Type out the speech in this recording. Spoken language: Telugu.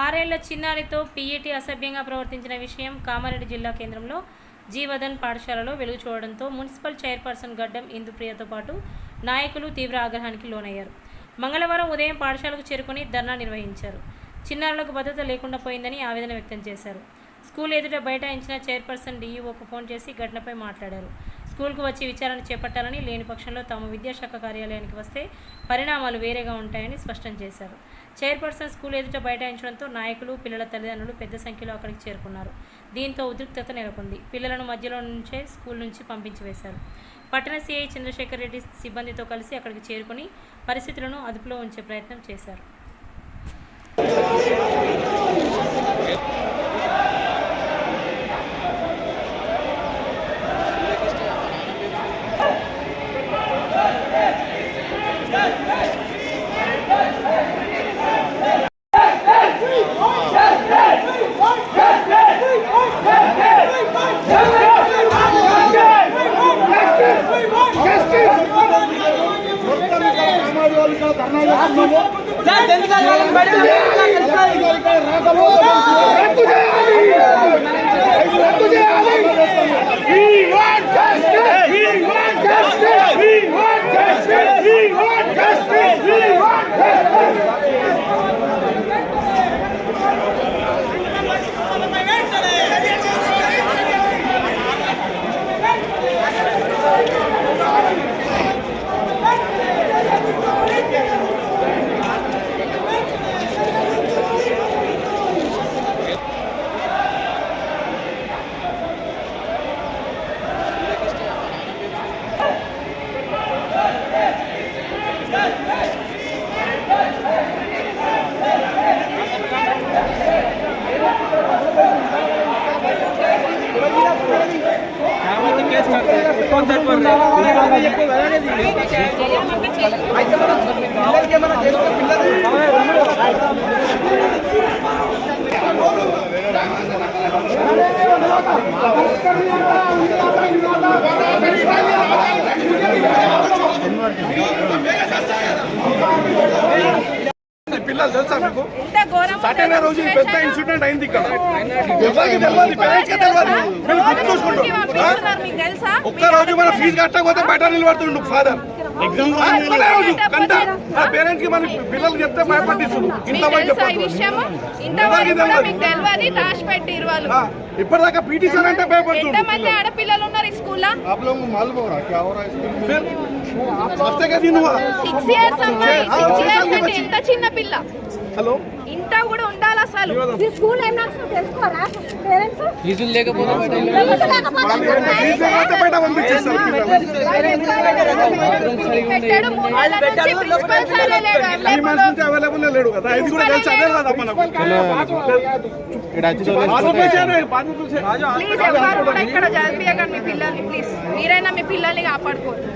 ఆరేళ్ళ చిన్నారితో పీఈటీ అసభ్యంగా ప్రవర్తించిన విషయం కామారెడ్డి జిల్లా కేంద్రంలో జీవదన్ పాఠశాలలో వెలుగు చూడడంతో మున్సిపల్ చైర్పర్సన్ గడ్డం ఇందుప్రియతో పాటు నాయకులు తీవ్ర ఆగ్రహానికి లోనయ్యారు. మంగళవారం ఉదయం పాఠశాలకు చేరుకుని ధర్నా నిర్వహించారు. చిన్నారులకు భద్రత లేకుండా పోయిందని ఆవేదన వ్యక్తం చేశారు. స్కూల్ ఎదుట బైఠాయించిన చైర్పర్సన్ డీఈఓకు ఫోన్ చేసి ఘటనపై మాట్లాడారు. స్కూల్కు వచ్చి విచారణ చేపట్టాలని లేని పక్షంలో తాము విద్యాశాఖ కార్యాలయానికి వస్తే పరిణామాలు వేరేగా ఉంటాయని స్పష్టం చేశారు. చైర్పర్సన్ స్కూల్ ఎదుట బైఠాయించడంతో నాయకులు పిల్లల తల్లిదండ్రులు పెద్ద సంఖ్యలో అక్కడికి చేరుకున్నారు. దీంతో ఉద్రిక్తత నెలకొంది. పిల్లలను మధ్యలో నుంచే స్కూల్ నుంచి పంపించి వేశారు. పట్టణ సీఐ చంద్రశేఖర్ రెడ్డి సిబ్బందితో కలిసి అక్కడికి చేరుకుని పరిస్థితులను అదుపులో ఉంచే ప్రయత్నం చేశారు. రద్దు చేయాలి పిల్లలు తెలుసా మీకు ఇంత రోజు పెద్ద ఇన్సిడెంట్ అయింది ఇక్కడ. ఎవరికి తెలియదు పేరెంట్స్ తెలియదు. ఒక్కరోజు మన ఫీజు కట్టకపోతే బయట నిలబడుతుండు ఫాదర్. పేరెంట్స్కి పిల్లలు చెప్తే భయపట్టిస్తుంది ఇంత పోయి చెప్పారు ఇప్పటిదాకా పీటీ ఉన్నారు స్కూల్ ఎంత చిన్న పిల్ల హలో ఇంత కూడా ఉండాలి అసలు స్కూల్ ఏం మీ పిల్లల్ని ప్లీజ్ మీరైనా మీ పిల్లల్ని కాపాడుకోండి